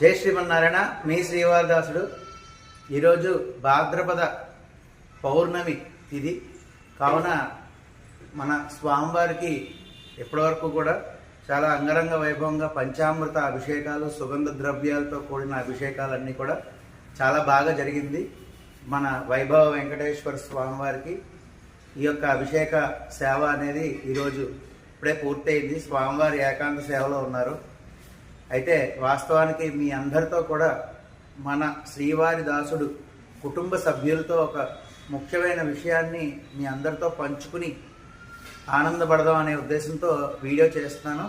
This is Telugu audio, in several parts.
జై శ్రీమన్నారాయణ మీ శ్రీవారదాసుడు. ఈరోజు భాద్రపద పౌర్ణమి ఇది కావున మన స్వామివారికి ఇప్పటివరకు కూడా చాలా అంగరంగ వైభవంగా పంచామృత అభిషేకాలు సుగంధ ద్రవ్యాలతో కూడిన అభిషేకాలన్నీ కూడా చాలా బాగా జరిగింది. మన వైభవ వెంకటేశ్వర స్వామివారికి ఈ యొక్క అభిషేక సేవ అనేది ఈరోజు ఇప్పుడే పూర్తయింది. స్వామివారి ఏకాంత సేవలో ఉన్నారు. అయితే వాస్తవానికి మీ అందరితో కూడా మన శ్రీవారి దాసుడు కుటుంబ సభ్యులతో ఒక ముఖ్యమైన విషయాన్ని మీ అందరితో పంచుకుని ఆనందపడదాం అనే ఉద్దేశంతో వీడియో చేస్తున్నాను.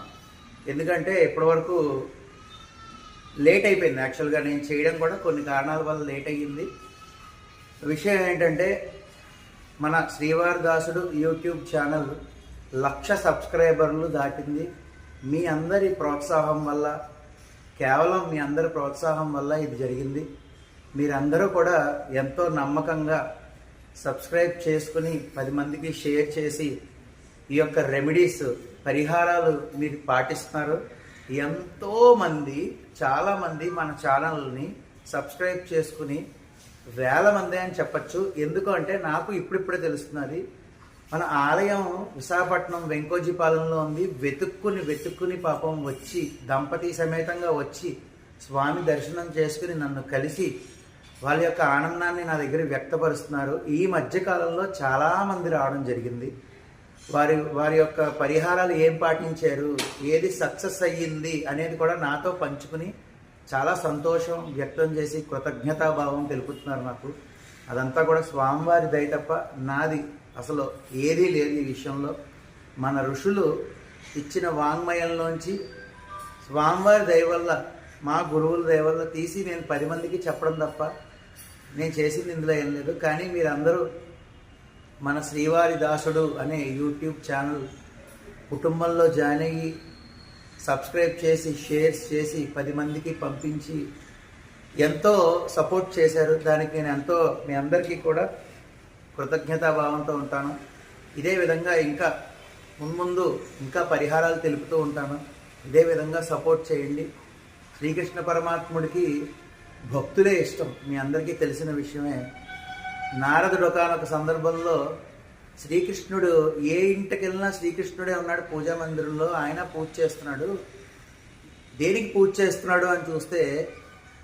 ఎందుకంటే ఇప్పటివరకు లేట్ అయిపోయింది. యాక్చువల్గా నేను చేయడం కూడా కొన్ని కారణాల వల్ల లేట్ అయ్యింది. విషయం ఏంటంటే మన శ్రీవారి దాసుడు యూట్యూబ్ ఛానల్ లక్ష సబ్స్క్రైబర్లు దాటింది. మీ అందరి ప్రోత్సాహం వల్ల కేవలం మీ అందరి ప్రోత్సాహం వల్ల ఇది జరిగింది. మీరందరూ కూడా ఎంతో నమ్మకంగా సబ్స్క్రైబ్ చేసుకుని పది మందికి షేర్ చేసి ఈ యొక్క రెమెడీస్ పరిహారాలు మీరు పాటిస్తున్నారు. ఎంతో మంది చాలామంది మన ఛానల్ని సబ్స్క్రైబ్ చేసుకుని వేల మంది అని చెప్పచ్చు. ఎందుకు అంటే నాకు ఇప్పుడిప్పుడే తెలుస్తున్నది మన ఆలయం విశాఖపట్నం వెంకోజీపాలెంలో ఉంది. వెతుక్కుని వెతుక్కుని పాపం వచ్చి దంపతి సమేతంగా వచ్చి స్వామి దర్శనం చేసుకుని నన్ను కలిసి వాళ్ళ యొక్క ఆనందాన్ని నా దగ్గర వ్యక్తపరుస్తున్నారు. ఈ మధ్యకాలంలో చాలామంది రావడం జరిగింది. వారి వారి యొక్క పరిహారాలు ఏం పాటించారు? ఏది సక్సెస్ అయ్యింది? అనేది కూడా నాతో పంచుకుని చాలా సంతోషం వ్యక్తం చేసి కృతజ్ఞతాభావం తెలుపుతున్నారు నాకు అదంతా కూడా స్వామివారి దయ తప్ప నాది. అసలు ఏదీ లేదు ఈ విషయంలో మన ఋషులు ఇచ్చిన వాంగ్మయంలోంచి స్వామివారి దయవల్ల మా గురువుల దయవల్ల తీసి నేను పది మందికి చెప్పడం తప్ప నేను చేసింది ఇందులో ఏం లేదు. కానీ మీరందరూ మన శ్రీవారి దాసుడు అనే యూట్యూబ్ ఛానల్ కుటుంబంలో జాయిన్ అయ్యి సబ్స్క్రైబ్ చేసి షేర్స్ చేసి పది మందికి పంపించి ఎంతో సపోర్ట్ చేశారు. దానికి నేను ఎంతో మీ అందరికీ కూడా కృతజ్ఞతాభావంతో ఉంటాను. ఇదే విధంగా ఇంకా మున్ముందు ఇంకా పరిహారాలు తెలుపుతూ ఉంటాను. ఇదే విధంగా సపోర్ట్ చేయండి. శ్రీకృష్ణ పరమాత్ముడికి భక్తులే ఇష్టం. మీ అందరికీ తెలిసిన విషయమే. నారదుడు ఒకనొక సందర్భంలో శ్రీకృష్ణుడు ఏ ఇంటికి వెళ్ళినా శ్రీకృష్ణుడే ఉన్నాడు పూజా మందిరంలో. ఆయన పూజ చేస్తున్నాడు. దేనికి పూజ చేస్తున్నాడు అని చూస్తే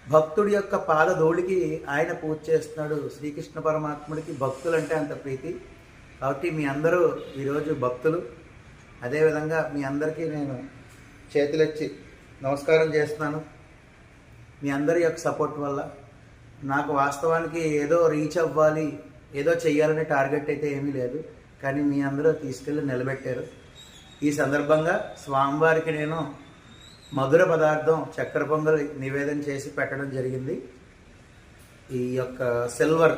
భక్తుడి యొక్క పాదధూళికి ఆయన పూజ చేస్తున్నాడు. శ్రీకృష్ణ పరమాత్ముడికి భక్తులంటే అంత ప్రీతి. కాబట్టి మీ అందరూ ఈరోజు భక్తులు. అదేవిధంగా మీ అందరికీ నేను చేతులెచ్చి నమస్కారం చేస్తున్నాను. మీ అందరి యొక్క సపోర్ట్ వల్ల. నాకు వాస్తవానికి ఏదో రీచ్ అవ్వాలి ఏదో చేయాలనే టార్గెట్ అయితే ఏమీ లేదు. కానీ మీ అందరూ తీసుకెళ్ళి నిలబెట్టారు. ఈ సందర్భంగా స్వామివారికి నేను మధుర పదార్థం చక్కెర పొంగల్ నివేదన చేసి పెట్టడం జరిగింది. ఈ యొక్క సిల్వర్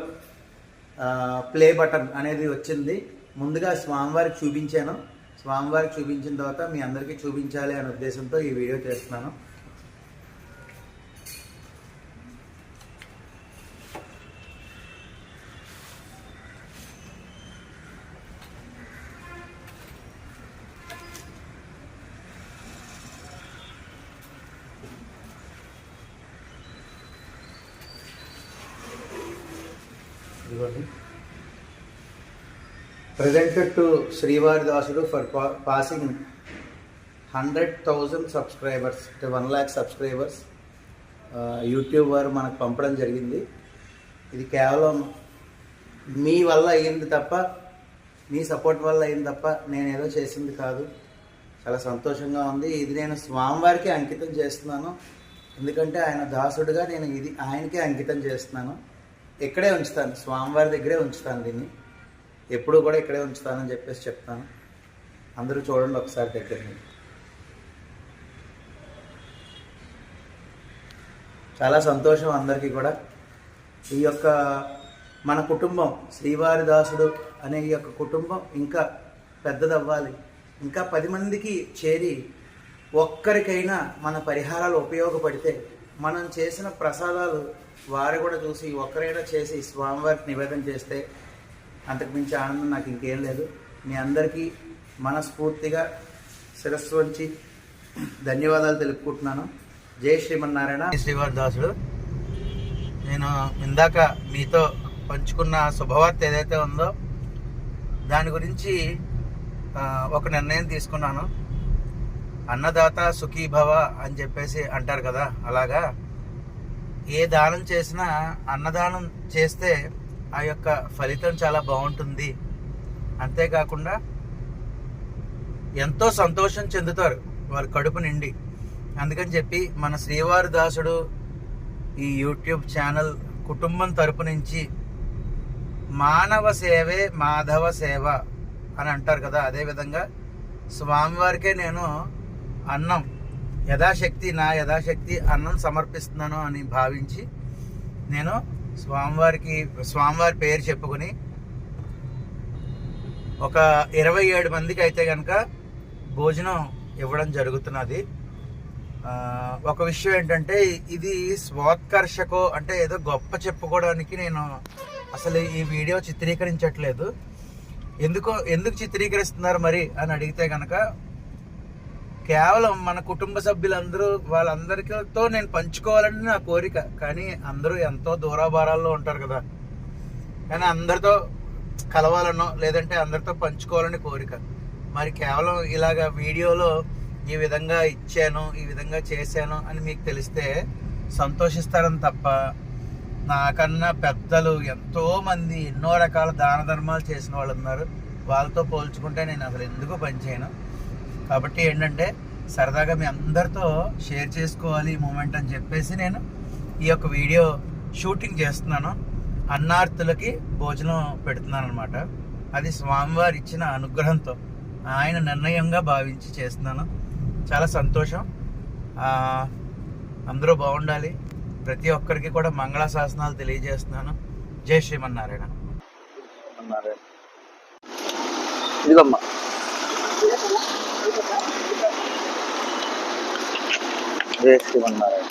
ప్లే బటన్ అనేది వచ్చింది. ముందుగా స్వామివారికి చూపించాను. స్వామివారికి చూపించిన తర్వాత మీ అందరికీ చూపించాలి అనే ఉద్దేశంతో ఈ వీడియో చేస్తున్నాను. ఇదిగోండి. Presented to Srivari Dasudu for passing hundred thousand subscribers అంటే వన్ ల్యాక్ సబ్స్క్రైబర్స్ యూట్యూబ్ వారు మనకు పంపడం జరిగింది. ఇది కేవలం మీ వల్ల అయ్యింది తప్ప మీ సపోర్ట్ వల్ల అయింది తప్ప నేను ఏదో చేసింది కాదు. చాలా సంతోషంగా ఉంది. ఇది నేను స్వామివారికి అంకితం చేస్తున్నాను. ఎందుకంటే ఆయన దాసుడుగా నేను ఇది ఆయనకే అంకితం చేస్తున్నాను. ఇక్కడే ఉంచుతాను. స్వామివారి దగ్గరే ఉంచుతాను దీన్ని. ఎప్పుడు కూడా ఇక్కడే ఉంచుతానని చెప్పేసి చెప్తాను. అందరూ చూడండి ఒకసారి దగ్గర చాలా సంతోషం అందరికీ కూడా. ఈ యొక్క మన కుటుంబం శ్రీవారి దాసుడు అనే ఈ యొక్క కుటుంబం ఇంకా పెద్దదవ్వాలి. ఇంకా పది మందికి చేరి ఒక్కరికైనా మన పరిహారాలు ఉపయోగపడితే మనం చేసిన ప్రసాదాలు వారు కూడా చూసి ఒక్కరైనా చేసి స్వామివారికి నివేదన చేస్తే అంతకు మించి ఆనందం నాకు ఇంకేం లేదు. మీ అందరికీ మనస్ఫూర్తిగా శిరస్సు వంచి ధన్యవాదాలు తెలుపుకుంటున్నాను. జై శ్రీమన్నారాయణ. శ్రీవారి దాసుడు నేను ఇందాక మీతో పంచుకున్న శుభవార్త ఏదైతే ఉందో దాని గురించి ఒక నిర్ణయం తీసుకున్నాను. అన్నదాత సుఖీభవ అని చెప్పేసి అంటారు కదా అలాగా? ఏ దానం చేసినా అన్నదానం చేస్తే ఆ యొక్క ఫలితం చాలా బాగుంటుంది. అంతేకాకుండా ఎంతో సంతోషం చెందుతారు వారి కడుపు నిండి. అందుకని చెప్పి మన శ్రీవారి దాసుడు ఈ యూట్యూబ్ ఛానల్ కుటుంబం తరపు నుంచి మానవ సేవే మాధవ సేవ అని అంటారు కదా అదేవిధంగా స్వామివారికే నేను అన్నం. యథాశక్తి నా యథాశక్తి అన్నం సమర్పిస్తున్నాను అని భావించి నేను స్వామివారికి స్వామివారి పేరు చెప్పుకొని ఒక ఇరవై ఏడు మందికి అయితే కనుక భోజనం ఇవ్వడం జరుగుతున్నది. ఒక విషయం ఏంటంటే ఇది స్వోత్కర్షకో అంటే ఏదో గొప్ప చెప్పుకోవడానికి నేను అసలు ఈ వీడియో చిత్రీకరించట్లేదు. ఎందుకో ఎందుకు చిత్రీకరిస్తున్నారు మరి అని అడిగితే కనుక కేవలం మన కుటుంబ సభ్యులందరూ వాళ్ళందరితో నేను పంచుకోవాలని నా కోరిక. కానీ అందరూ ఎంతో దూరాభారాల్లో ఉంటారు కదా. కానీ అందరితో కలవాలనో లేదంటే అందరితో పంచుకోవాలని కోరిక. మరి కేవలం ఇలాగ వీడియోలో ఈ విధంగా ఇచ్చాను ఈ విధంగా చేశాను అని మీకు తెలిస్తే సంతోషిస్తారని తప్ప నాకన్నా పెద్దలు ఎంతో మంది ఎన్నో రకాల దాన ధర్మాలు చేసిన వాళ్ళు ఉన్నారు వాళ్ళతో పోల్చుకుంటే నేను అసలు ఎందుకు పనిచేయను? కాబట్టి ఏంటంటే సరదాగా మీ అందరితో షేర్ చేసుకోవాలి ఈ మూమెంట్ అని చెప్పేసి నేను ఈ యొక్క వీడియో షూటింగ్ చేస్తున్నాను. అన్నార్థులకి భోజనం పెడుతున్నాను అనమాట అది స్వామివారు ఇచ్చిన అనుగ్రహంతో ఆయన నిర్ణయంగా భావించి చేస్తున్నాను. చాలా సంతోషం. అందరూ బాగుండాలి. ప్రతి ఒక్కరికి కూడా మంగళ శాసనాలు తెలియజేస్తున్నాను. జై శ్రీమన్నారాయణ. ఇదిగమ్మా జయ శ్రీమన్నారాయణ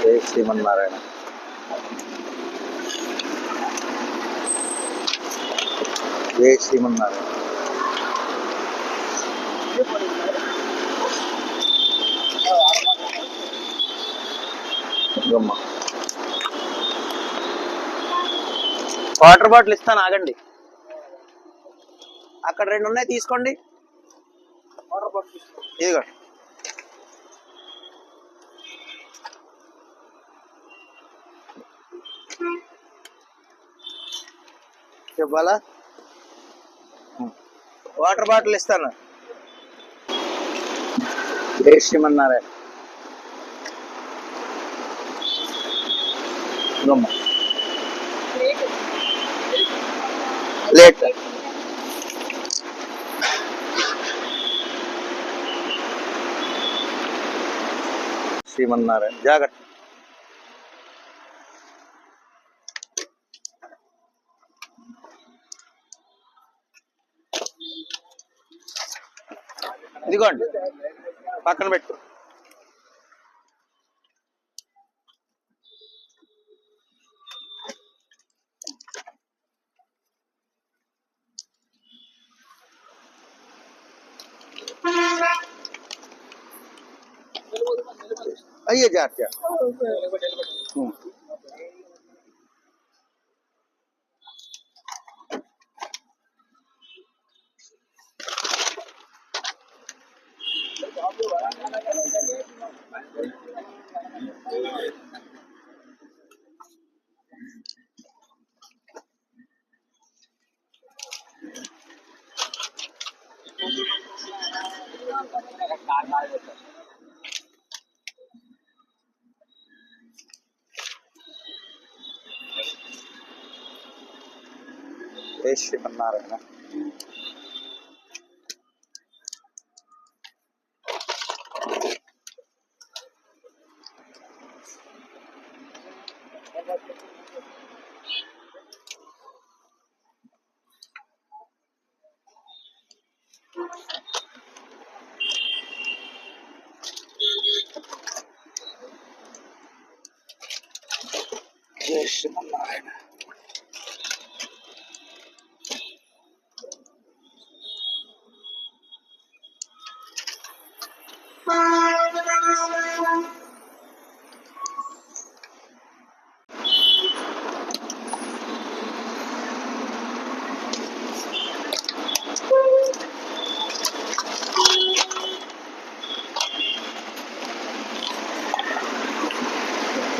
జయ శ్రీమన్నారాయణ జయ శ్రీమన్నారాయణ వాటర్ బాటిల్ ఇస్తాను ఆగండి. అక్కడ రెండు ఉన్నాయి తీసుకోండి. ఇదిగో. చెప్పాలా? వాటర్ బాటిల్ ఇస్తాను. జై శ్రీమన్నారాయణ ఇదిగమ్మా. లేట్ శ్రీమన్నారాయణ. జాగ్రత్త. ఇదిగోండి పక్కన పెట్టు. അറിയോ ചാറ്റ Thank you. అయ్యే జాగ్రత్త ఉం. జై శ్రీమన్నారాయణ జై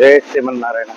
శ్రీమన్నారాయణ జై శ్రీమన్నారాయణ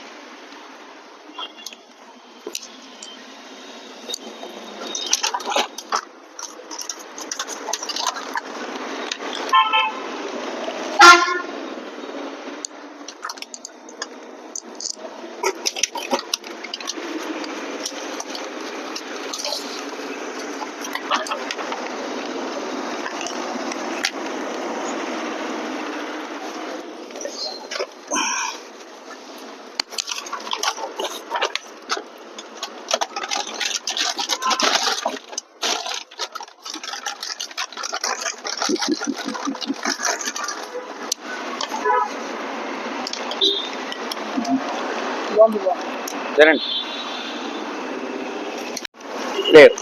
జరండి లేదు